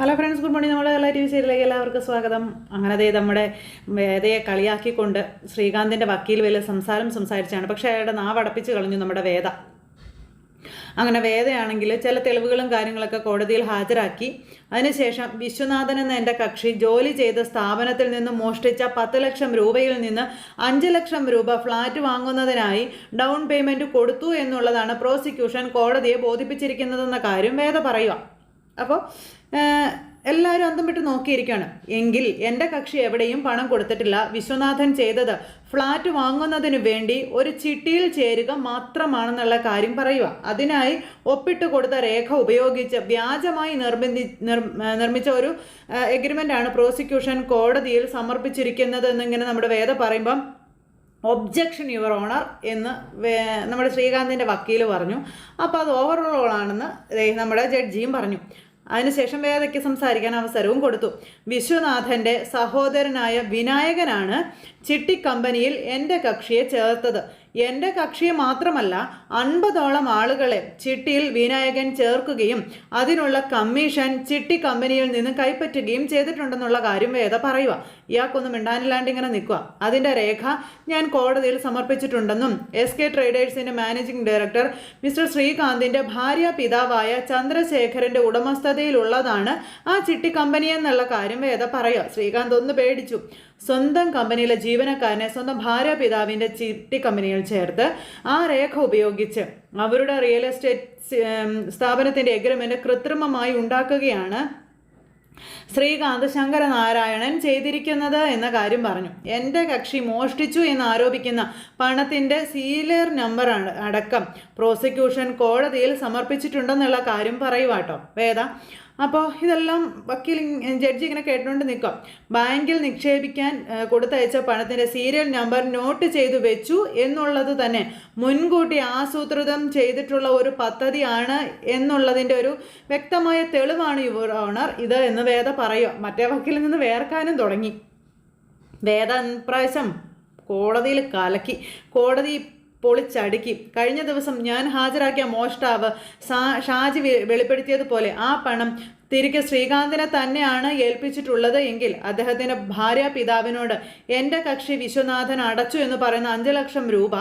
Hello friends good morning നമ്മുടെ എല്ലാ T V സീരിയലിലേക്ക് എല്ലാവർക്കും സ്വാഗതം. അങ്ങനെ അതേ നമ്മുടെ വേദയെ കളിയാക്കിക്കൊണ്ട് ശ്രീകാന്തിന്റെ വക്കീൽ വലിയ സംസാരം സംസാരിച്ചാണ്. പക്ഷേ അയാളുടെ നാവ് അടപ്പിച്ച് കളഞ്ഞു നമ്മുടെ വേദ. അങ്ങനെ വേദയാണെങ്കിൽ ചില തെളിവുകളും കാര്യങ്ങളൊക്കെ കോടതിയിൽ ഹാജരാക്കി. അതിനുശേഷം വിശ്വനാഥൻ എന്ന എന്റെ കക്ഷി ജോലി ചെയ്ത സ്ഥാപനത്തിൽ നിന്ന് മോഷ്ടിച്ച പത്ത് ലക്ഷം രൂപയിൽ നിന്ന് അഞ്ച് ലക്ഷം രൂപ ഫ്ലാറ്റ് വാങ്ങുന്നതിനായി ഡൗൺ പേയ്മെന്റ് കൊടുത്തു എന്നുള്ളതാണ് പ്രോസിക്യൂഷൻ കോടതിയെ ബോധിപ്പിച്ചിരിക്കുന്നതെന്ന കാര്യം വേദ പറയുക. അപ്പോൾ എല്ലാവരും അന്തം വിട്ട് നോക്കിയിരിക്കുകയാണ് എങ്കിൽ എന്റെ കക്ഷി എവിടെയും പണം കൊടുത്തിട്ടില്ല. വിശ്വനാഥൻ ചെയ്തത് ഫ്ലാറ്റ് വാങ്ങുന്നതിന് വേണ്ടി ഒരു ചിട്ടിയിൽ ചേരുക മാത്രമാണെന്നുള്ള കാര്യം പറയുക. അതിനായി ഒപ്പിട്ട് കൊടുത്ത രേഖ ഉപയോഗിച്ച് വ്യാജമായി നിർബന്ധി നിർമ്മിച്ച ഒരു എഗ്രിമെന്റ് ആണ് പ്രോസിക്യൂഷൻ കോടതിയിൽ സമർപ്പിച്ചിരിക്കുന്നത് എന്നിങ്ങനെ നമ്മുടെ വേദ പറയുമ്പം ഒബ്ജക്ഷൻ യുവർ ഓണർ എന്ന് നമ്മുടെ ശ്രീകാന്തിന്റെ വക്കീൽ പറഞ്ഞു. അപ്പോൾ അത് ഓവറോൾ ആണെന്ന് നമ്മുടെ ജഡ്ജിയും പറഞ്ഞു. അതിനുശേഷം വേദയ്ക്ക് സംസാരിക്കാൻ അവസരവും കൊടുത്തു. വിശ്വനാഥന്റെ സഹോദരനായ വിനായകനാണ് ചിട്ടി കമ്പനിയിൽ എന്റെ കക്ഷിയെ ചേർത്തത്. എന്റെ കക്ഷിയെ മാത്രമല്ല അൻപതോളം ആളുകളെ ചിട്ടിയിൽ വിനായകൻ ചേർക്കുകയും അതിനുള്ള കമ്മീഷൻ ചിട്ടി കമ്പനിയിൽ നിന്ന് കൈപ്പറ്റുകയും ചെയ്തിട്ടുണ്ടെന്നുള്ള കാര്യം വേദ പറയുക. ഇയാൾക്കൊന്നും മിണ്ടാനില്ലാണ്ട് ഇങ്ങനെ നിൽക്കുക. അതിന്റെ രേഖ ഞാൻ കോടതിയിൽ സമർപ്പിച്ചിട്ടുണ്ടെന്നും എസ് കെ ട്രേഡേഴ്സിന്റെ മാനേജിംഗ് ഡയറക്ടർ മിസ്റ്റർ ശ്രീകാന്തിന്റെ ഭാര്യ പിതാവായ ചന്ദ്രശേഖരന്റെ ഉടമസ്ഥതയിലുള്ളതാണ് ആ ചിട്ടി കമ്പനി എന്നുള്ള കാര്യം വേദ പറയുക. ശ്രീകാന്ത് ഒന്ന് പേടിച്ചു. സ്വന്തം കമ്പനിയിലെ ജീവനക്കാരനെ സ്വന്തം ഭാര്യ പിതാവിന്റെ ചിട്ടി കമ്പനിയിൽ ചേർത്ത് ആ രേഖ ഉപയോഗിച്ച് അവരുടെ റിയൽ എസ്റ്റേറ്റ് സ്ഥാപനത്തിന്റെ എഗ്രിമെന്റ് കൃത്രിമമായി ഉണ്ടാക്കുകയാണ് ശ്രീകാന്ത് ശങ്കരനാരായണൻ ചെയ്തിരിക്കുന്നത് എന്ന കാര്യം പറഞ്ഞു. എന്റെ കക്ഷി മോഷ്ടിച്ചു എന്ന് ആരോപിക്കുന്ന പണത്തിന്റെ സീലർ നമ്പർ അടക്കം പ്രോസിക്യൂഷൻ കോടതിയിൽ സമർപ്പിച്ചിട്ടുണ്ടെന്നുള്ള കാര്യം പറയുവാട്ടോ. വേദ അപ്പോൾ ഇതെല്ലാം വക്കീൽ ജഡ്ജി ഇങ്ങനെ കേട്ടുകൊണ്ട് നിൽക്കാം. ബാങ്കിൽ നിക്ഷേപിക്കാൻ കൊടുത്തയച്ച പണത്തിന്റെ സീരിയൽ നമ്പർ നോട്ട് ചെയ്തു വെച്ചു എന്നുള്ളത് തന്നെ. മുൻകൂട്ടി ആസൂത്രിതം ചെയ്തിട്ടുള്ള ഒരു പദ്ധതിയാണ് എന്നുള്ളതിന്റെ ഒരു വ്യക്തമായ തെളിവാണ് യുവർ ഓണർ. ഇത് എന്ന് വേദ പറയുക മറ്റേ വക്കീലിൽ നിന്ന് വേർക്കാനും തുടങ്ങി. വേദ പ്രാവശ്യം കോടതിയിൽ കലക്കി. കോടതി പൊളിച്ചടുക്കി. കഴിഞ്ഞ ദിവസം ഞാൻ ഹാജരാക്കിയ മോഷ്ടാവ് ഷാജി വെളിപ്പെടുത്തിയതുപോലെ ആ പണം തിരികെ ശ്രീകാന്തിനെ തന്നെയാണ് ഏൽപ്പിച്ചിട്ടുള്ളത് എങ്കിൽ അദ്ദേഹത്തിന്റെ ഭാര്യ പിതാവിനോട് എന്റെ കക്ഷി വിശ്വനാഥൻ അടച്ചു എന്ന് പറയുന്ന അഞ്ച് ലക്ഷം രൂപ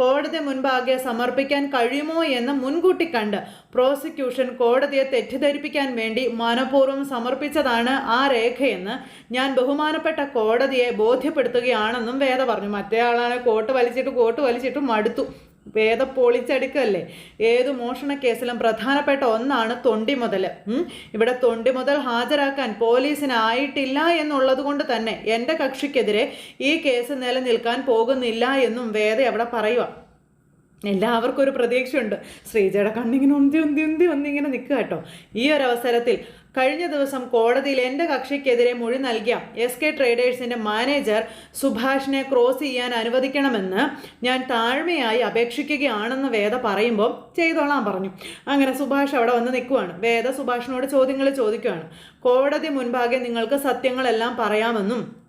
കോടതി മുൻപാകെ സമർപ്പിക്കാൻ കഴിയുമോ എന്ന് മുൻകൂട്ടി കണ്ട് പ്രോസിക്യൂഷൻ കോടതിയെ തെറ്റിദ്ധരിപ്പിക്കാൻ വേണ്ടി മനഃപൂർവം സമർപ്പിച്ചതാണ് ആ രേഖയെന്ന് ഞാൻ ബഹുമാനപ്പെട്ട കോടതിയെ ബോധ്യപ്പെടുത്തുകയാണെന്നും വേദ പറഞ്ഞു. മറ്റേ ആളാണ് കോട്ട് വലിച്ചിട്ട് കോട്ട് വലിച്ചിട്ട് മടുത്തു. വേദ പൊളിച്ചടുക്കല്ലേ? ഏത് മോഷണ കേസിലും പ്രധാനപ്പെട്ട ഒന്നാണ് തൊണ്ടി മുതൽ ഇവിടെ തൊണ്ടി മുതൽ ഹാജരാക്കാൻ പോലീസിനായിട്ടില്ല എന്നുള്ളത് കൊണ്ട് തന്നെ എന്റെ കക്ഷിക്കെതിരെ ഈ കേസ് നിലനിൽക്കാൻ പോകുന്നില്ല എന്നും വേദ അവിടെ പറയുക എല്ലാവർക്കും ഒരു പ്രതീക്ഷയുണ്ട്. ശ്രീജയുടെ കണ്ണിങ്ങനെ ഉന്തി ഉന്തി ഉന്തി ഒന്നിങ്ങനെ നിൽക്കുക കേട്ടോ. ഈ ഒരു അവസരത്തിൽ കഴിഞ്ഞ ദിവസം കോടതിയിൽ എന്റെ കക്ഷിക്കെതിരെ മൊഴി നൽകിയ എസ് കെ ട്രേഡേഴ്സിന്റെ മാനേജർ സുഭാഷിനെ ക്രോസ് ചെയ്യാൻ അനുവദിക്കണമെന്ന് ഞാൻ താഴ്മയായി അപേക്ഷിക്കുകയാണെന്ന് വേദ പറയുമ്പോൾ ചെയ്തോളാൻ പറഞ്ഞു. അങ്ങനെ സുഭാഷ് അവിടെ വന്ന് നിൽക്കുവാണ്. വേദ സുഭാഷിനോട് ചോദ്യങ്ങൾ ചോദിക്കുകയാണ് കോടതി മുൻപാകെ നിങ്ങൾക്ക് സത്യങ്ങളെല്ലാം പറയാമെന്നും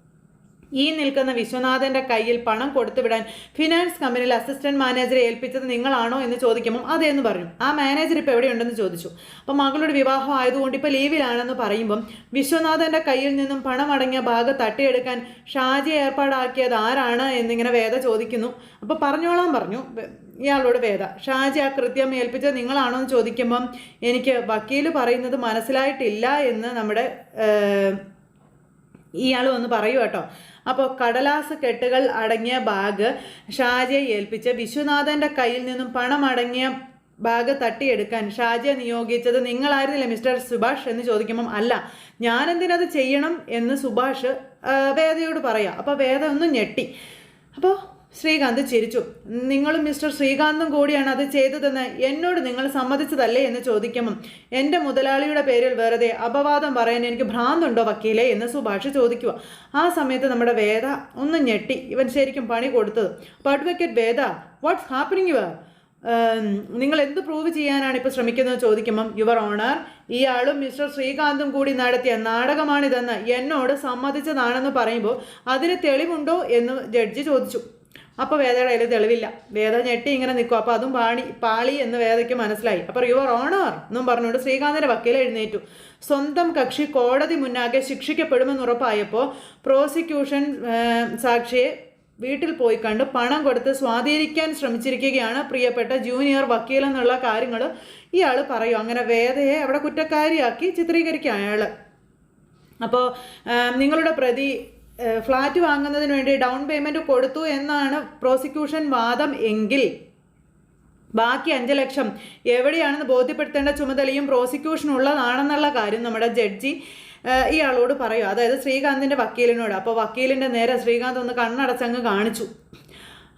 ഈ നിൽക്കുന്ന വിശ്വനാഥന്റെ കയ്യിൽ പണം കൊടുത്തുവിടാൻ ഫിനാൻസ് കമ്പനിയിൽ അസിസ്റ്റന്റ് മാനേജറെ ഏൽപ്പിച്ചത് നിങ്ങളാണോ എന്ന് ചോദിക്കുമ്പോൾ അതെന്ന് പറഞ്ഞു. ആ മാനേജർ ഇപ്പോൾ എവിടെയുണ്ടെന്ന് ചോദിച്ചു. അപ്പോൾ മകളുടെ വിവാഹം ആയതുകൊണ്ട് ഇപ്പോൾ ലീവിലാണെന്ന് പറയുമ്പം വിശ്വനാഥന്റെ കയ്യിൽ നിന്നും പണം അടങ്ങിയ ഭാഗം തട്ടിയെടുക്കാൻ ഷാജി ഏർപ്പാടാക്കിയത് ആരാണ് എന്നിങ്ങനെ വേദ ചോദിക്കുന്നു. അപ്പോൾ പറഞ്ഞോളാൻ പറഞ്ഞു. ഇയാളോട് വേദ ഷാജി ആ കൃത്യം ഏൽപ്പിച്ചത് നിങ്ങളാണോ എന്ന് ചോദിക്കുമ്പം എനിക്ക് വക്കീൽ പറയുന്നത് മനസ്സിലായിട്ടില്ല എന്ന് നമ്മുടെ ഇയാൾ വന്ന് പറയൂ കേട്ടോ. അപ്പോൾ കടലാസ് കെട്ടുകൾ അടങ്ങിയ ബാഗ് ഷാജയെ ഏൽപ്പിച്ച് വിശ്വനാഥന്റെ കയ്യിൽ നിന്നും പണം അടങ്ങിയ ബാഗ് തട്ടിയെടുക്കാൻ ഷാജയെ നിയോഗിച്ചത് നിങ്ങളായിരുന്നില്ല മിസ്റ്റർ സുഭാഷ് എന്ന് ചോദിക്കുമ്പം അല്ല ഞാനെന്തിനത് ചെയ്യണം എന്ന് സുഭാഷ് വേദയോട് പറയാം. അപ്പോൾ വേദ ഒന്ന് ഞെട്ടി. അപ്പോൾ ശ്രീകാന്ത് ചിരിച്ചു. നിങ്ങളും മിസ്റ്റർ ശ്രീകാന്തും കൂടിയാണ് അത് ചെയ്തതെന്ന് എന്നോട് നിങ്ങൾ സമ്മതിച്ചതല്ലേ എന്ന് ചോദിക്കുമ്പം എന്റെ മുതലാളിയുടെ പേരിൽ വെറുതെ അപവാദം പറയാൻ എനിക്ക് ഭ്രാന്തുണ്ടോ വക്കീലേ എന്ന് സുഭാഷ് ചോദിക്കുക. ആ സമയത്ത് നമ്മുടെ വേദ ഒന്ന് ഞെട്ടി. ഇവൻ ശരിക്കും പണി കൊടുത്തത്. Advocate Veda what's happening your നിങ്ങൾ എന്ത് പ്രൂവ് ചെയ്യാനാണ് ഇപ്പോൾ ശ്രമിക്കുന്നത്? ചോദിക്കുമ്പം യുവർ ഓണർ ഇയാളും മിസ്റ്റർ ശ്രീകാന്തും കൂടി നടത്തിയ നാടകമാണിതെന്ന് എന്നോട് സമ്മതിച്ചതാണെന്ന് പറയുമ്പോൾ അതിന് തെളിവുണ്ടോ? എന്ന് ജഡ്ജി ചോദിച്ചു. അപ്പോൾ വേദയുടെ കയ്യിൽ തെളിവില്ല. വേദ ഞെട്ടി ഇങ്ങനെ നിൽക്കും. അപ്പോൾ അതും പാണി പാളി എന്ന് വേദയ്ക്ക് മനസ്സിലായി. അപ്പോൾ യുവർ ഓണർ എന്നും പറഞ്ഞുകൊണ്ട് ശ്രീകാന്തിന്റെ വക്കീൽ എഴുന്നേറ്റു. സ്വന്തം കക്ഷി കോടതി മുന്നാകെ ശിക്ഷിക്കപ്പെടുമെന്ന് ഉറപ്പായപ്പോൾ പ്രോസിക്യൂഷൻ സാക്ഷിയെ വീട്ടിൽ പോയി കണ്ട് പണം കൊടുത്ത് സ്വാധീനിക്കാൻ ശ്രമിച്ചിരിക്കുകയാണ് പ്രിയപ്പെട്ട ജൂനിയർ വക്കീൽ എന്നുള്ള കാര്യങ്ങൾ ഇയാൾ പറയും. അങ്ങനെ വേദയെ അവിടെ കുറ്റക്കാരിയാക്കി ചിത്രീകരിക്കുക അയാൾ അപ്പോൾ നിങ്ങളുടെ പ്രതി ഫ്ലാറ്റ് വാങ്ങുന്നതിന് വേണ്ടി ഡൗൺ പേയ്മെന്റ് കൊടുത്തു എന്നാണ് പ്രോസിക്യൂഷൻ വാദം എങ്കിൽ. ബാക്കി അഞ്ച് ലക്ഷം. എവിടെയാണെന്ന് ബോധ്യപ്പെടുത്തേണ്ട ചുമതലയും പ്രോസിക്യൂഷൻ ഉള്ളതാണെന്നുള്ള കാര്യം നമ്മുടെ ജഡ്ജി ഇയാളോട് പറയും. അതായത് ശ്രീകാന്തിന്റെ വക്കീലിനോട്. അപ്പോൾ വക്കീലിന്റെ നേരെ ശ്രീകാന്ത് ഒന്ന് കണ്ണടച്ചങ്ങ് കാണിച്ചു.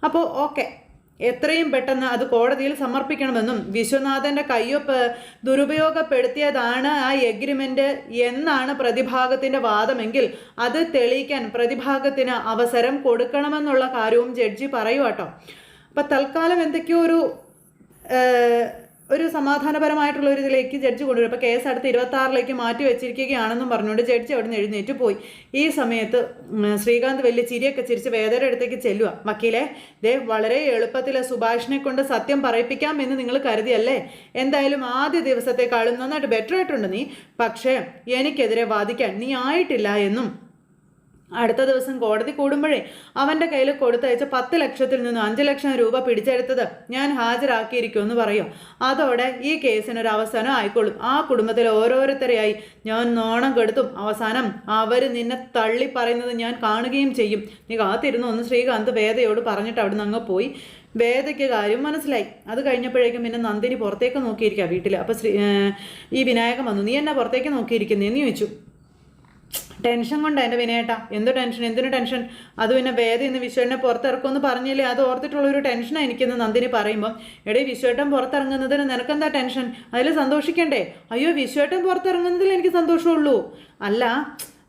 അപ്പോൾ ഓക്കെ എത്രയും പെട്ടെന്ന് അത് കോടതിയിൽ സമർപ്പിക്കണമെന്നും വിശ്വനാഥന്റെ കയ്യൊപ്പ് ദുരുപയോഗപ്പെടുത്തിയതാണ് ആ എഗ്രിമെന്റ് എന്നാണ് പ്രതിഭാഗത്തിന്റെ വാദമെങ്കിൽ അത് തെളിയിക്കാൻ പ്രതിഭാഗത്തിന് അവസരം കൊടുക്കണമെന്നുള്ള കാര്യവും ജഡ്ജി പറയുവട്ടോ. കേട്ടോ അപ്പം തൽക്കാലം എന്തൊക്കെയോ ഒരു ഒരു സമാധാനപരമായിട്ടുള്ള ഒരു ഇതിലേക്ക് ജഡ്ജ് കൊണ്ടുവരും. അപ്പോൾ കേസ് അടുത്ത് ഇരുപത്തി ആറിലേക്ക് മാറ്റി വെച്ചിരിക്കുകയാണെന്നും പറഞ്ഞുകൊണ്ട് ജഡ്ജി അവിടെ നിന്ന് എഴുന്നേറ്റ് പോയി. ഈ സമയത്ത് ശ്രീകാന്ത് വലിയ ചിരിയൊക്കെ ചിരിച്ച് വേദയുടെ അടുത്തേക്ക് ചെല്ലുക വക്കീലെ ദേ വളരെ എളുപ്പത്തിൽ സുഭാഷിനെ കൊണ്ട് സത്യം പറയിപ്പിക്കാം എന്ന് നിങ്ങൾ കരുതിയല്ലേ? എന്തായാലും ആദ്യ ദിവസത്തെക്കാളും നന്നായിട്ട് ബെറ്റർ ആയിട്ടുണ്ട് നീ. പക്ഷേ എനിക്കെതിരെ വാദിക്കാൻ നീ ആയിട്ടില്ല എന്നും അടുത്ത ദിവസം കോടതി കൂടുമ്പോഴേ അവന്റെ കയ്യിൽ കൊടുത്തയച്ച പത്ത് ലക്ഷത്തിൽ നിന്നും അഞ്ച് ലക്ഷം രൂപ പിടിച്ചെടുത്തത് ഞാൻ ഹാജരാക്കിയിരിക്കും എന്ന് പറയും. അതോടെ ഈ കേസിനൊരു അവസാനം ആയിക്കോളും ആ കുടുംബത്തിലെ ഓരോരുത്തരെയായി ഞാൻ നോണം കെടുത്തും. അവസാനം അവർ നിന്നെ തള്ളി പറയുന്നത് ഞാൻ കാണുകയും ചെയ്യും. നീ കാത്തിരുന്നു ഒന്ന് ശ്രീകാന്ത് വേദയോട് പറഞ്ഞിട്ട് അവിടുന്ന് അങ്ങ് പോയി. വേദയ്ക്ക് കാര്യം മനസ്സിലായി. അത് കഴിഞ്ഞപ്പോഴേക്കും പിന്നെ നന്ദിനി പുറത്തേക്ക് നോക്കിയിരിക്കുക വീട്ടിൽ അപ്പോൾ ശ്രീ ഈ വിനായകൻ വന്നു. നീ എന്നെ പുറത്തേക്ക് നോക്കിയിരിക്കുന്നതെന്ന് ചോദിച്ചു. ടെൻഷൻ കൊണ്ട് എന്റെ വിനയേട്ടാ. എന്ത് ടെൻഷൻ? എന്തിനു ടെൻഷൻ? അത് പിന്നെ വേദ ഇന്ന് വിശ്വേട്ടനെ പുറത്തിറക്കുമെന്ന് പറഞ്ഞില്ലേ? അത് ഓർത്തിട്ടുള്ള ഒരു ടെൻഷനാണ് എനിക്കെന്ന് നന്ദിനി പറയുമ്പോൾ എടേ വിശ്വേട്ടൻ പുറത്തിറങ്ങുന്നതിന് നിനക്കെന്താ ടെൻഷൻ? അതിൽ സന്തോഷിക്കണ്ടേ? അയ്യോ വിശ്വേട്ടൻ പുറത്തിറങ്ങുന്നതിൽ എനിക്ക് സന്തോഷമുള്ളൂ. അല്ല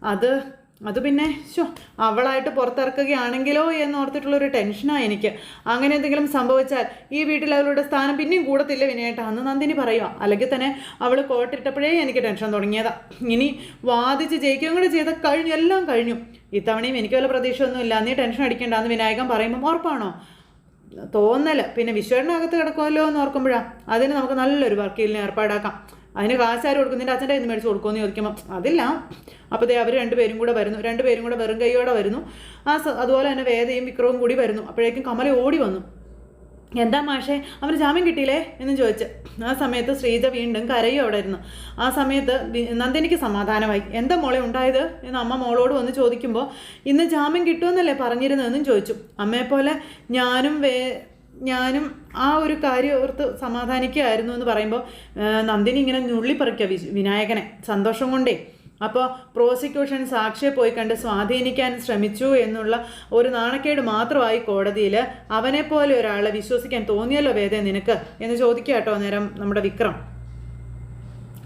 അത് അത് പിന്നെ ശോ അവളായിട്ട് പുറത്തിറക്കുകയാണെങ്കിലോ എന്നോർത്തിട്ടുള്ളൊരു ടെൻഷനാണ് എനിക്ക്. അങ്ങനെ എന്തെങ്കിലും സംഭവിച്ചാൽ ഈ വീട്ടിൽ അവളുടെ സ്ഥാനം പിന്നെയും കൂടത്തില്ല വിനയേട്ടാ. അന്ന് നന്ദിനി പറയുക അല്ലെങ്കിൽ തന്നെ അവൾ കോട്ടിട്ടപ്പോഴേ എനിക്ക് ടെൻഷൻ തുടങ്ങിയതാ. ഇനി വാദിച്ച് ജയിക്കുകയും കൂടെ ചെയ്ത കഴിഞ്ഞു എല്ലാം കഴിഞ്ഞു. ഇത്തവണയും എനിക്ക് വല്ല പ്രതീക്ഷയൊന്നുമില്ല. നീ ടെൻഷൻ അടിക്കേണ്ട എന്ന് വിനായകൻ പറയുമ്പോൾ ഉറപ്പാണോ? തോന്നൽ. പിന്നെ വിശ്വനകത്ത് കിടക്കുമല്ലോ എന്ന് ഓർക്കുമ്പോഴാണ് അതിന് നമുക്ക് നല്ലൊരു വർക്കീലിനെ ഏർപ്പാടാക്കാം. അതിന് കാശാര് കൊടുക്കും? നിന്റെ അച്ഛന്റെ കയ്യിൽ മേടിച്ച് കൊടുക്കുമെന്ന് ചോദിക്കുമ്പോൾ അതില്ല. അപ്പോൾ അവർ രണ്ടുപേരും കൂടെ വരുന്നു. രണ്ടുപേരും കൂടെ വെറും കൈയോടെ വരുന്നു. ആ അതുപോലെ തന്നെ വേദയും വിക്രവും കൂടി വരുന്നു. അപ്പോഴേക്കും കമല ഓടി വന്നു. എന്താ മാഷേ അവന് ജാമ്യം കിട്ടിയില്ലേ? എന്ന് ചോദിച്ച്. ആ സമയത്ത് ശ്രീജ വീണ്ടും കരയും അവിടെ ഇരുന്നു. ആ സമയത്ത് നന്ദിനിക്ക് സമാധാനമായി. എന്താ മോളെ ഉണ്ടായത്? എന്ന് അമ്മ മോളോട് വന്ന് ചോദിക്കുമ്പോൾ ഇന്ന് ജാമ്യം കിട്ടുമെന്നല്ലേ പറഞ്ഞിരുന്നതെന്നും ചോദിച്ചു. അമ്മയെപ്പോലെ ഞാനും വേ ഞാനും ആ ഒരു കാര്യം ഓർത്ത് സമാധാനിക്കുകയായിരുന്നു എന്ന് പറയുമ്പോൾ നന്ദിനി ഇങ്ങനെ ഞുള്ളിപ്പറിക്കുക വി വിനായകനെ സന്തോഷം കൊണ്ടേ. അപ്പോൾ പ്രോസിക്യൂഷൻ സാക്ഷിയെ പോയി കണ്ട് സ്വാധീനിക്കാൻ ശ്രമിച്ചു എന്നുള്ള ഒരു നാണക്കേട് മാത്രമായി കോടതിയിൽ അവനെപ്പോലെ ഒരാളെ വിശ്വസിക്കാൻ തോന്നിയല്ലോ വേദേ നിനക്ക് എന്ന് ചോദിക്കുക കേട്ടോ നേരം നമ്മുടെ വിക്രം.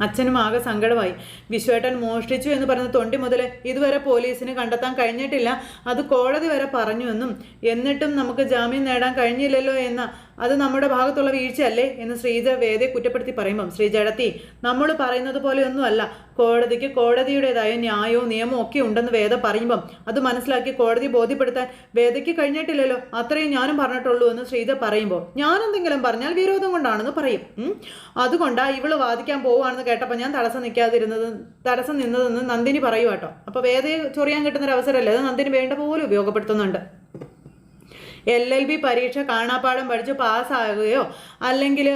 അച്ഛനും ആകെ സങ്കടമായി. വിശ്വേട്ടൻ മോഷ്ടിച്ചു എന്ന് പറഞ്ഞ തൊണ്ടി മുതൽ ഇതുവരെ പോലീസിന് കണ്ടെത്താൻ കഴിഞ്ഞിട്ടില്ല. അത് കോടതി വരെ പറഞ്ഞു എന്നും എന്നിട്ടും നമുക്ക് ജാമ്യം നേടാൻ കഴിഞ്ഞില്ലല്ലോ എന്ന അത് നമ്മുടെ ഭാഗത്തുള്ള വീഴ്ചയല്ലേ എന്ന് ശ്രീജ വേദയെ കുറ്റപ്പെടുത്തി പറയുമ്പം ശ്രീജടത്തി നമ്മൾ പറയുന്നത് പോലെയൊന്നുമല്ല. കോടതിക്ക് കോടതിയുടേതായ ന്യായവും നിയമവും ഒക്കെ ഉണ്ടെന്ന് വേദ പറയുമ്പം അത് മനസ്സിലാക്കി കോടതി ബോധ്യപ്പെടുത്താൻ വേദയ്ക്ക് കഴിഞ്ഞിട്ടില്ലല്ലോ. അത്രയും ഞാനും പറഞ്ഞിട്ടുള്ളൂ എന്ന് ശ്രീജ പറയുമ്പോൾ ഞാൻ എന്തെങ്കിലും പറഞ്ഞാൽ വിരോധം കൊണ്ടാണെന്ന് പറയും. അതുകൊണ്ടാണ് അതുകൊണ്ടാ ഇവൾ വാദിക്കാൻ പോവുകയാണെന്ന് കേട്ടപ്പോൾ ഞാൻ തടസ്സം നിൽക്കാതിരുന്നത് തടസ്സം നിന്നതെന്ന് നന്ദിനി പറയുവാട്ടോ അപ്പോൾ വേദയെ ചൊറിയാൻ കിട്ടുന്ന ഒരു അവസരമല്ലേ അത് നന്ദിനി വേണ്ട പോലെ ഉപയോഗപ്പെടുത്തുന്നുണ്ട്. എൽ എൽ ബി പരീക്ഷ കാണാപ്പാടം പഠിച്ച് പാസ്സാകുകയോ അല്ലെങ്കിൽ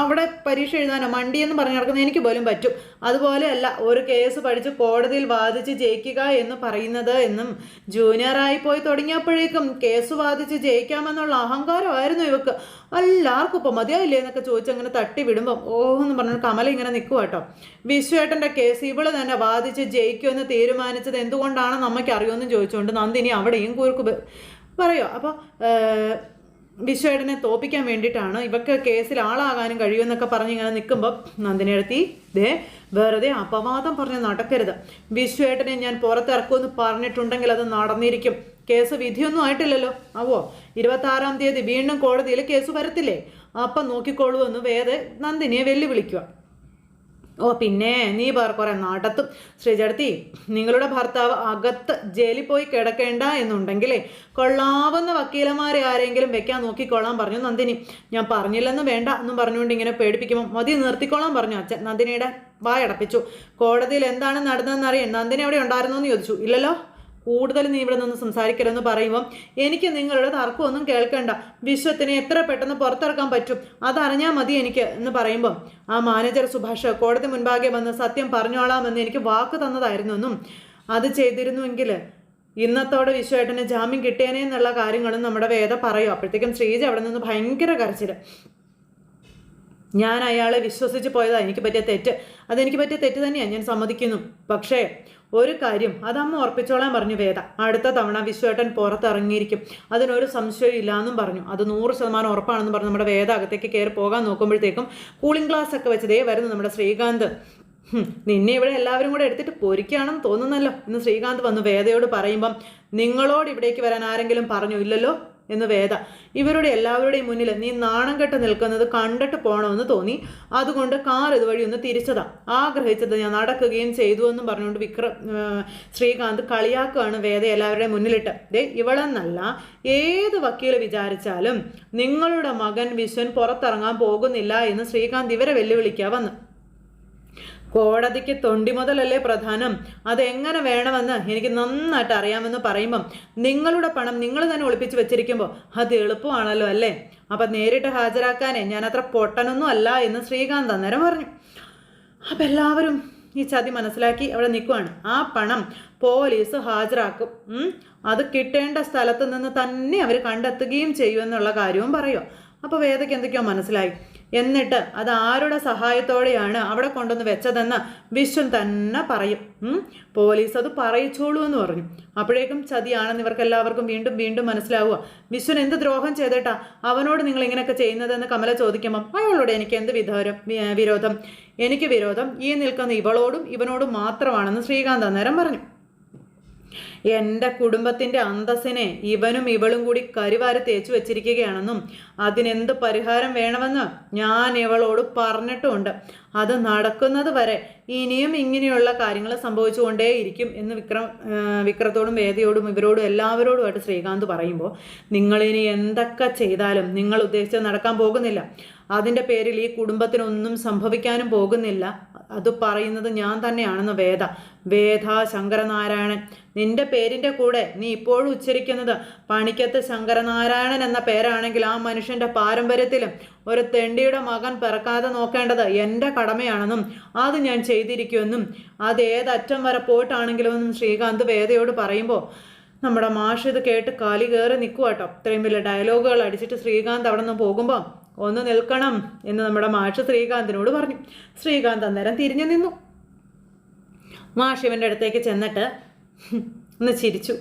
അവിടെ പരീക്ഷ എഴുതാനോ? മണ്ടി എന്ന് പറഞ്ഞു നടക്കുന്ന എനിക്ക് പോലും പറ്റും. അതുപോലെയല്ല ഒരു കേസ് പഠിച്ച് കോടതിയിൽ വാദിച്ച് ജയിക്കുക എന്ന് പറയുന്നത് എന്നും ജൂനിയറായി പോയി തുടങ്ങിയപ്പോഴേക്കും കേസ് വാദിച്ച് ജയിക്കാമെന്നുള്ള അഹങ്കാരമായിരുന്നു ഇവക്ക്. എല്ലാവർക്കും ഇപ്പം മതിയായില്ലേ എന്നൊക്കെ ചോദിച്ച് അങ്ങനെ തട്ടി വിടുമ്പം ഓ എന്ന് പറഞ്ഞു കമല ഇങ്ങനെ നിൽക്കുക കേട്ടോ വിശ്വേട്ടന്റെ കേസ് ഇവൾ തന്നെ വാദിച്ച് ജയിക്കുമെന്ന് തീരുമാനിച്ചത് എന്തുകൊണ്ടാണെന്ന് അമ്മയ്ക്ക് അറിയുമെന്ന് ചോദിച്ചുകൊണ്ട് നന്ദിനി അവിടെയും കൂർക്ക് പറയോ? അപ്പോൾ വിശ്വേട്ടനെ തോപ്പിക്കാൻ വേണ്ടിയിട്ടാണ് ഇവക്ക് കേസിൽ ആളാകാനും കഴിയുമെന്നൊക്കെ പറഞ്ഞ് ഇങ്ങനെ നിൽക്കുമ്പോൾ നന്ദിനി എടുത്തി ദേ വെറുതെ അപവാദം പറഞ്ഞ് നടക്കരുത്. വിശ്വേട്ടനെ ഞാൻ പുറത്തിറക്കുമെന്ന് പറഞ്ഞിട്ടുണ്ടെങ്കിൽ അത് നടന്നിരിക്കും. കേസ് വിധിയൊന്നും ആയിട്ടില്ലല്ലോ. ആവോ ഇരുപത്താറാം തീയതി വീണ്ടും കോടതിയിൽ കേസ് വരത്തില്ലേ? അപ്പം നോക്കിക്കോളൂ എന്ന് വേദ നന്ദിനിയെ വെല്ലുവിളിക്കുക. ഓ പിന്നെ നീ കുറെ നടത്തും ശ്രീചടത്തി നിങ്ങളുടെ ഭർത്താവ് അകത്ത് ജയിലിൽ പോയി കിടക്കേണ്ട എന്നുണ്ടെങ്കിലേ കൊള്ളാവുന്ന വക്കീലന്മാരെ ആരെങ്കിലും വെക്കാൻ നോക്കിക്കൊള്ളാൻ പറഞ്ഞു നന്ദിനി. ഞാൻ പറഞ്ഞില്ലെന്ന് വേണ്ട എന്നും പറഞ്ഞുകൊണ്ട് ഇങ്ങനെ പേടിപ്പിക്കുമ്പോൾ മതി നിർത്തിക്കൊള്ളാൻ പറഞ്ഞു അച്ഛൻ. നന്ദിനിയുടെ വായടപ്പിച്ചു. കോടതിയിൽ എന്താണ് നടന്നതെന്ന് അറിയാൻ നന്ദിനി അവിടെ ഉണ്ടായിരുന്നോ എന്ന് ചോദിച്ചു. ഇല്ലല്ലോ? കൂടുതൽ നീ ഇവിടെ നിന്ന് സംസാരിക്കരുതെന്ന് പറയുമ്പം എനിക്ക് നിങ്ങളുടെ തർക്കമൊന്നും കേൾക്കണ്ട. വിശ്വത്തിനെ എത്ര പെട്ടെന്ന് പുറത്തിറക്കാൻ പറ്റും? അതറിഞ്ഞാൽ മതി എനിക്ക് എന്ന് പറയുമ്പം. ആ മാനേജർ സുഭാഷ് കോടതി മുൻപാകെ വന്ന് സത്യം പറഞ്ഞോളാമെന്ന് എനിക്ക് വാക്ക് തന്നതായിരുന്നു എന്നും അത് ചെയ്തിരുന്നുവെങ്കിൽ ഇന്നത്തോടെ വിശ്വേട്ടന് ജാമ്യം കിട്ടിയേനെ എന്നുള്ള കാര്യങ്ങളും നമ്മുടെ വേദ പറയും. അപ്പോഴത്തേക്കും ശ്രീജ അവിടെ നിന്ന് ഭയങ്കര കരച്ചിൽ ഞാൻ അയാളെ വിശ്വസിച്ച് പോയതാണ് എനിക്ക് പറ്റിയ തെറ്റ്. അതെനിക്ക് പറ്റിയ തെറ്റ് തന്നെയാണ് ഞാൻ സമ്മതിക്കുന്നു. പക്ഷേ ഒരു കാര്യം അതമ്മ ഉറപ്പിച്ചോളാൻ പറഞ്ഞു വേദ. അടുത്ത തവണ വിശ്വേട്ടൻ പുറത്തിറങ്ങിയിരിക്കും. അതിനൊരു സംശയം ഇല്ലാന്നും പറഞ്ഞു. അത് നൂറ് ശതമാനം ഉറപ്പാണെന്ന് പറഞ്ഞു നമ്മുടെ വേദ അകത്തേക്ക് കയറി പോകാൻ നോക്കുമ്പോഴത്തേക്കും കൂളിംഗ് ഗ്ലാസ് ഒക്കെ വെച്ചതേ വരുന്നു നമ്മുടെ ശ്രീകാന്ത്. നിന്നെ ഇവിടെ എല്ലാവരും കൂടെ എടുത്തിട്ട് പൊരിക്കുകയാണെന്ന് തോന്നുന്നല്ലോ. ഇന്ന് ശ്രീകാന്ത് വന്നു വേദയോട് പറയുമ്പം നിങ്ങളോട് ഇവിടേക്ക് വരാൻ ആരെങ്കിലും പറഞ്ഞു ഇല്ലല്ലോ? എന്ന് വേദ. ഇവരുടെ എല്ലാവരുടെയും മുന്നിൽ നീ നാണം കെട്ട് നിൽക്കുന്നത് കണ്ടിട്ട് പോകണമെന്ന് തോന്നി. അതുകൊണ്ട് കാർ ഇതുവഴി ഒന്ന് തിരിച്ചതാ. ആഗ്രഹിച്ചത് ഞാൻ നടക്കുകയും ചെയ്തു എന്നും പറഞ്ഞുകൊണ്ട് വിക്രം ശ്രീകാന്ത് കളിയാക്കുകയാണ് വേദ എല്ലാവരുടെയും മുന്നിലിട്ട്. ദേ ഇവളെന്നല്ല ഏത് വക്കീൽ വിചാരിച്ചാലും നിങ്ങളുടെ മകൻ വിശ്വൻ പുറത്തിറങ്ങാൻ പോകുന്നില്ല എന്ന് ശ്രീകാന്ത് ഇവരെ വെല്ലുവിളിക്കുക വന്നു. കോടതിക്ക് തൊണ്ടി മുതലല്ലേ പ്രധാനം? അതെങ്ങനെ വേണമെന്ന് എനിക്ക് നന്നായിട്ട് അറിയാമെന്ന് പറയുമ്പം നിങ്ങളുടെ പണം നിങ്ങൾ തന്നെ ഒളിപ്പിച്ച് വെച്ചിരിക്കുമ്പോൾ അത് എളുപ്പമാണല്ലോ അല്ലേ? അപ്പം നേരിട്ട് ഹാജരാക്കാനേ ഞാൻ അത്ര പൊട്ടനൊന്നും അല്ല എന്ന് ശ്രീകാന്ത് അന്നേരം പറഞ്ഞു. അപ്പം എല്ലാവരും ഈ ചതി മനസ്സിലാക്കി അവിടെ നിൽക്കുവാണ്. ആ പണം പോലീസ് ഹാജരാക്കും. അത് കിട്ടേണ്ട സ്ഥലത്ത് നിന്ന് തന്നെ അവർ കണ്ടെത്തുകയും ചെയ്യുമെന്നുള്ള കാര്യവും പറയുമോ അപ്പോൾ വേദയ്ക്ക് എന്തൊക്കെയോ മനസ്സിലായി. എന്നിട്ട് അത് ആരുടെ സഹായത്തോടെയാണ് അവിടെ കൊണ്ടുവന്ന് വെച്ചതെന്ന് വിശ്വൻ തന്നെ പറയും. പോലീസ് അത് പറയിച്ചോളൂ എന്ന് പറഞ്ഞു. അപ്പോഴേക്കും ചതിയാണെന്ന് ഇവർക്ക് എല്ലാവർക്കും വീണ്ടും വീണ്ടും മനസ്സിലാവുക. വിശ്വൻ എന്ത് ദ്രോഹം ചെയ്തിട്ടാ അവനോട് നിങ്ങൾ ഇങ്ങനെയൊക്കെ ചെയ്യുന്നതെന്ന് കമല ചോദിക്കുമ്പം അയാളോട് എനിക്ക് എന്ത് വിധോരം വിരോധം? എനിക്ക് വിരോധം ഈ നിൽക്കുന്ന ഇവളോടും ഇവനോടും മാത്രമാണെന്ന് ശ്രീകാന്ത് അന്നേരം പറഞ്ഞു. എന്റെ കുടുംബത്തിന്റെ അന്തസ്സിനെ ഇവനും ഇവളും കൂടി കരിവാരി തേച്ചു വെച്ചിരിക്കുകയാണെന്നും അതിനെന്ത് പരിഹാരം വേണമെന്ന് ഞാൻ ഇവളോട് പറഞ്ഞിട്ടുമുണ്ട്. അത് നടക്കുന്നത് വരെ ഇനിയും ഇങ്ങനെയുള്ള കാര്യങ്ങൾ സംഭവിച്ചുകൊണ്ടേയിരിക്കും എന്ന് വിക്രം വിക്രത്തോടും വേദിയോടും ഇവരോടും എല്ലാവരോടുമായിട്ട് ശ്രീകാന്ത് പറയുമ്പോൾ നിങ്ങളിനി എന്തൊക്കെ ചെയ്താലും നിങ്ങൾ ഉദ്ദേശിച്ചത് നടക്കാൻ പോകുന്നില്ല. അതിന്റെ പേരിൽ ഈ കുടുംബത്തിനൊന്നും സംഭവിക്കാനും പോകുന്നില്ല. അത് പറയുന്നത് ഞാൻ തന്നെയാണെന്ന് വേദ. വേദ ശങ്കരനാരായണൻ നിന്റെ പേരിന്റെ കൂടെ നീ ഇപ്പോഴും ഉച്ചരിക്കുന്നത് പണിക്കത്ത് ശങ്കരനാരായണൻ എന്ന പേരാണെങ്കിൽ ആ മനുഷ്യന്റെ പാരമ്പര്യത്തിലും ഒരു തെണ്ടിയുടെ മകൻ പിറക്കാതെ നോക്കേണ്ടത് എന്റെ കടമയാണെന്നും അത് ഞാൻ ചെയ്തിരിക്കുമെന്നും അത് ഏതറ്റം വരെ പോയിട്ടാണെങ്കിലും എന്നും ശ്രീകാന്ത് വേദയോട് പറയുമ്പോൾ നമ്മുടെ മാഷ് ഇത് കേട്ട് കാലി കയറി നിൽക്കുക കേട്ടോ ഇത്രയും വലിയ ഡയലോഗുകൾ അടിച്ചിട്ട് ശ്രീകാന്ത് അവിടെ നിന്ന് പോകുമ്പോൾ ഒന്ന് നിൽക്കണം എന്ന് നമ്മുടെ മാഷ് ശ്രീകാന്തിനോട് പറഞ്ഞു. ശ്രീകാന്ത് അന്നേരം തിരിഞ്ഞു നിന്നു. മാഷ് അടുത്തേക്ക് ചെന്നിട്ട് ഒന്ന് ചിരിച്ചു.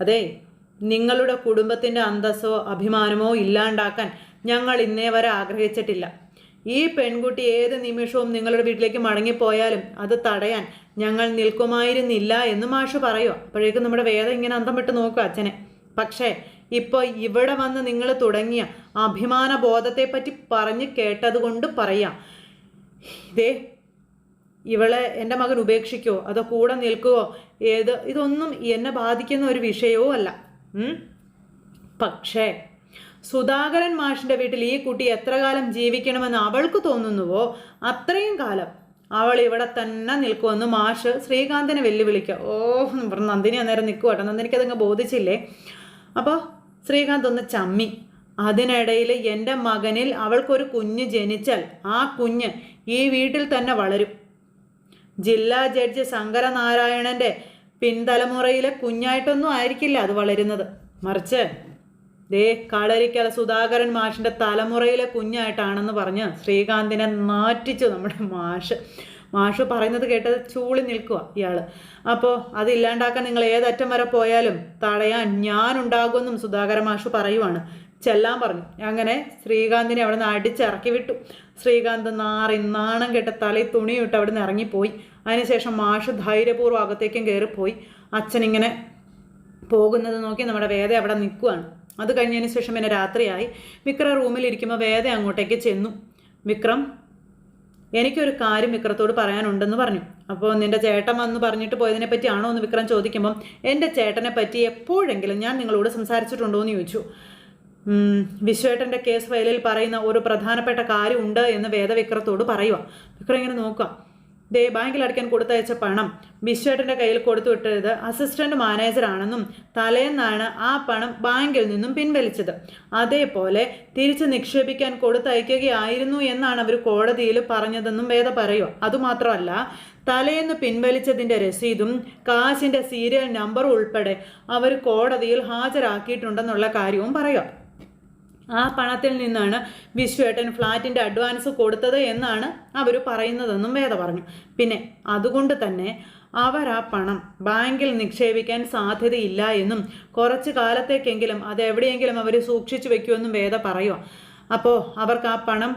അതെ നിങ്ങളുടെ കുടുംബത്തിന്റെ അന്തസ്സോ അഭിമാനമോ ഇല്ലാണ്ടാക്കാൻ ഞങ്ങൾ ഇന്നേ വരെ ആഗ്രഹിച്ചിട്ടില്ല. ഈ പെൺകുട്ടി ഏത് നിമിഷവും നിങ്ങളുടെ വീട്ടിലേക്ക് മടങ്ങിപ്പോയാലും അത് തടയാൻ ഞങ്ങൾ നിൽക്കുമായിരുന്നില്ല എന്ന് മാഷ് പറയുക അപ്പോഴേക്കും നമ്മുടെ വേദം ഇങ്ങനെ അന്തം വിട്ട് നോക്കുക അച്ഛനെ. പക്ഷേ ഇപ്പോൾ ഇവിടെ വന്ന് നിങ്ങൾ തുടങ്ങിയ അഭിമാന ബോധത്തെപ്പറ്റി പറഞ്ഞ് കേട്ടതുകൊണ്ട് പറയാം. ഇതേ ഇവളെ എന്റെ മകൻ ഉപേക്ഷിക്കുമോ അതോ കൂടെ നിൽക്കുവോ? ഏത്? ഇതൊന്നും എന്നെ ബാധിക്കുന്ന ഒരു വിഷയവും അല്ല? പക്ഷേ സുധാകരൻ മാഷിന്റെ വീട്ടിൽ ഈ കുട്ടി എത്ര കാലം ജീവിക്കണമെന്ന് അവൾക്ക് തോന്നുന്നുവോ? അത്രയും കാലം അവൾ ഇവിടെ തന്നെ നിൽക്കുമെന്ന് മാഷ് ശ്രീകാന്തിനെ വെല്ലുവിളിക്കുക. ഓ നന്ദിനി അന്നേരം നിൽക്കുക കേട്ടോ നന്ദിനിക്ക് അതങ്ങ് ബോധിച്ചില്ലേ? അപ്പോൾ ശ്രീകാന്ത് ഒന്ന് ചമ്മി. അതിനിടയിൽ എന്റെ മകനിൽ അവൾക്കൊരു കുഞ്ഞ് ജനിച്ചാൽ ആ കുഞ്ഞ് ഈ വീട്ടിൽ തന്നെ വളരും. ജില്ലാ ജഡ്ജ് ശങ്കരനാരായണന്റെ പിൻതലമുറയിലെ കുഞ്ഞായിട്ടൊന്നും ആയിരിക്കില്ല അത് വളരുന്നത്. മറിച്ച് ദേ കളരിക്കല സുധാകരൻ മാഷിന്റെ തലമുറയിലെ കുഞ്ഞായിട്ടാണെന്ന് പറഞ്ഞ് ശ്രീകാന്തിനെ നാറ്റിച്ചു നമ്മുടെ മാഷ്. മാഷ് പറയുന്നത് കേട്ടത് ചൂളി നിൽക്കുക ഇയാൾ അപ്പോൾ അത് ഇല്ലാണ്ടാക്കാൻ നിങ്ങൾ ഏതറ്റം വരെ പോയാലും തടയാൻ ഞാനുണ്ടാകുമെന്നും സുധാകര മാഷ് പറയുവാണ്. ചെല്ലാൻ പറഞ്ഞു. അങ്ങനെ ശ്രീകാന്തിനെ അവിടെ നിന്ന് അടിച്ചിറക്കി വിട്ടു. ശ്രീകാന്ത് നാറി നാണം കെട്ട തലയിൽ തുണിയിട്ട് അവിടെ നിന്ന് ഇറങ്ങിപ്പോയി. അതിനുശേഷം മാഷ് ധൈര്യപൂർവം അകത്തേക്കും കയറിപ്പോയി. അച്ഛനിങ്ങനെ പോകുന്നത് നോക്കി നമ്മുടെ വേദ അവിടെ നിൽക്കുകയാണ് അത് കഴിഞ്ഞതിന് ശേഷം പിന്നെ രാത്രിയായി. വിക്രം റൂമിലിരിക്കുമ്പോൾ വേദ അങ്ങോട്ടേക്ക് ചെന്നു. വിക്രം എനിക്കൊരു കാര്യം വിക്രത്തോട് പറയാനുണ്ടെന്ന് പറഞ്ഞു. അപ്പോൾ നിന്റെ ചേട്ടൻ വന്ന് പറഞ്ഞിട്ട് പോയതിനെ പറ്റിയാണോ എന്ന് വിക്രം ചോദിക്കുമ്പം എന്റെ ചേട്ടനെ പറ്റി എപ്പോഴെങ്കിലും ഞാൻ നിങ്ങളോട് സംസാരിച്ചിട്ടുണ്ടോ? എന്ന് ചോദിച്ചു. വിശ്വേട്ടന്റെ കേസ് ഫയലിൽ പറയുന്ന ഒരു പ്രധാനപ്പെട്ട കാര്യമുണ്ട് എന്ന് വേദവിക്രത്തോട് പറയുക വിക്രം ഇങ്ങനെ നോക്കുക ദേ ബാങ്കിൽ അടയ്ക്കാൻ കൊടുത്തയച്ച പണം ബിശ്വേട്ടന്റെ കയ്യിൽ കൊടുത്തു വിട്ടത് അസിസ്റ്റന്റ് മാനേജറാണെന്നും തലേന്നാണ് ആ പണം ബാങ്കിൽ നിന്നും പിൻവലിച്ചത്. അതേപോലെ തിരിച്ച് നിക്ഷേപിക്കാൻ കൊടുത്തയക്കുകയായിരുന്നു എന്നാണ് അവർ കോടതിയിൽ പറഞ്ഞതെന്നും വേദ പറയുക. അതുമാത്രമല്ല തലേന്ന് പിൻവലിച്ചതിന്റെ രസീതും കാശിന്റെ സീരിയൽ നമ്പറും ഉൾപ്പെടെ അവർ കോടതിയിൽ ഹാജരാക്കിയിട്ടുണ്ടെന്നുള്ള കാര്യവും പറയുക. ആ പണത്തിൽ നിന്നാണ് വിശ്വേട്ടൻ ഫ്ലാറ്റിന്റെ അഡ്വാൻസ് കൊടുത്തത് എന്നാണ് അവർ പറയുന്നതെന്നും വേദ പറഞ്ഞു. പിന്നെ അതുകൊണ്ട് തന്നെ അവർ ആ പണം ബാങ്കിൽ നിക്ഷേപിക്കാൻ സാധ്യതയില്ല എന്നും കുറച്ച് കാലത്തേക്കെങ്കിലും അത് എവിടെയെങ്കിലും അവർ സൂക്ഷിച്ചു വെക്കുമെന്നും വേദ പറയുക അപ്പോൾ അവർക്ക് ആ പണം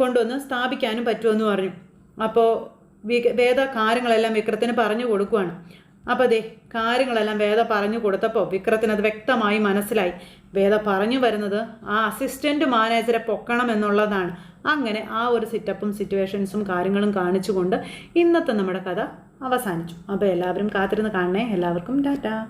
കൊണ്ടുവന്ന് സ്ഥാപിക്കാനും പറ്റുമെന്ന് പറഞ്ഞു. അപ്പോൾ വേദ കാര്യങ്ങളെല്ലാം വിക്രത്തിന് പറഞ്ഞു കൊടുക്കുകയാണ് അപ്പോൾ അതെ കാര്യങ്ങളെല്ലാം വേദ പറഞ്ഞു കൊടുത്തപ്പോൾ വിക്രത്തിന് അത് വ്യക്തമായി മനസ്സിലായി. വേദ പറഞ്ഞു വരുന്നത് ആ അസിസ്റ്റന്റ് മാനേജരെ പൊക്കണം എന്നുള്ളതാണ്. അങ്ങനെ ആ ഒരു സിറ്റപ്പും സിറ്റുവേഷൻസും കാര്യങ്ങളും കാണിച്ചുകൊണ്ട് ഇന്നത്തെ നമ്മുടെ കഥ അവസാനിച്ചു. അപ്പോൾ എല്ലാവരും കാത്തിരുന്ന് കാണണേ. എല്ലാവർക്കും ടാറ്റ.